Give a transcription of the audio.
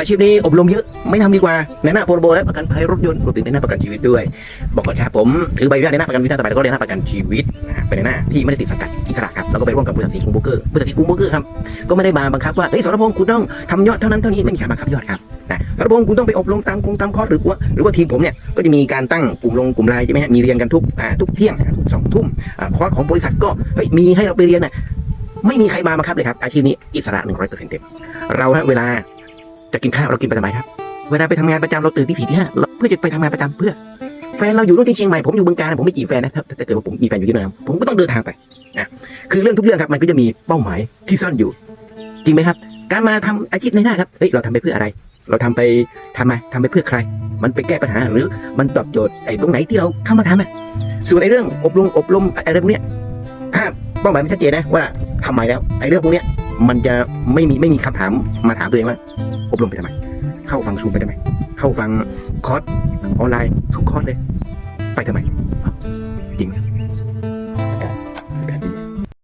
อาชีพนี้อบรมเยอะไม่ทำดีกว่าในหน้าพรบและประกันภัยรถยนต์รวมถึงในหน้าประกันชีวิตด้วย บอกก่อนครับผมถือใบอนุญาตในหน้าประกันวินาศภัยแล้วก็ในหน้าประกันชีวิตนะฮะเป็นในหน้าที่ไม่ได้ติดสังกัดอิสระครับแล้วก็ไปร่วมกับบริษัทสีกรุงโบเกอร์บริษัทสีกรุงโบเกอร์ครับก็ไม่ได้มาบังคับว่าเฮ้ยสรพงศ์คุณต้องทำยอดเท่านั้นเท่านี้ไม่มีการบังคับยอดครับนะสรพงศ์คุณต้องไปอบรมตามกรุงตามคอร์สหรือว่าหรือว่าทีมผมเนี่ยก็จะมีการตั้งกลุ่มลงกลุ่มไลน์ใช่ไหมฮะมีเรียนกันทุกอ่าทุกเที่ยงทุกสองทุ่มอ่าคอร์สของบริษัทก็เฮ้ยมีให้เราไปเรียนน่ะไม่มีใครมาบังคับเลยครับอาชีพนี้อิสระหนึ่งร้อยเต์เต็มเราฮะเวลา จะกินข้าวเรากินไปทำไมครับ เวลาไปทำงานประจำเราตื่นที่สี่ที่ห้าเพื่อจะไปทำงานประจำเพื่อ แฟนเราอยู่นู่นที่เชียงใหม่ผมอยู่บึงกาฬผมไม่จีบแฟนนะถ้าถ้าเกิดว่าผมมีแฟนอยู่ที่นั่นผมก็ต้องเดินทางไปนะคือเรื่องทุกเรื่องครับมันก็จะมีเป้าหมายที่ซ่อนอยู่ จริงไหมครับ การมาทำอาชีพในหน้าครับเฮ้ยเราทำไปเพื่ออะไร เราทำไปทำไมทำไปเพื่อใคร มันไปแก้ปัญหาหรือมันตอบโจทย์ไอ้ตรงไหนที่เราเข้ามาทำอะส่วนไอ้เรื่องอบรมอบรมอะไรพวกเนี้ยถ้าเป้าหมายมันชัดเจนนะว่าทำไมแล้วไอ้เรื่องพวกเนี้ยมันจะไม่มีไม่มีคำถามมาถามตัวเองว่า อบรมไปทำไม เข้าฟังซูมไปทำไมเข้าฟังคอร์สออนไลน์ทุกคอร์สเลย ไปทำไม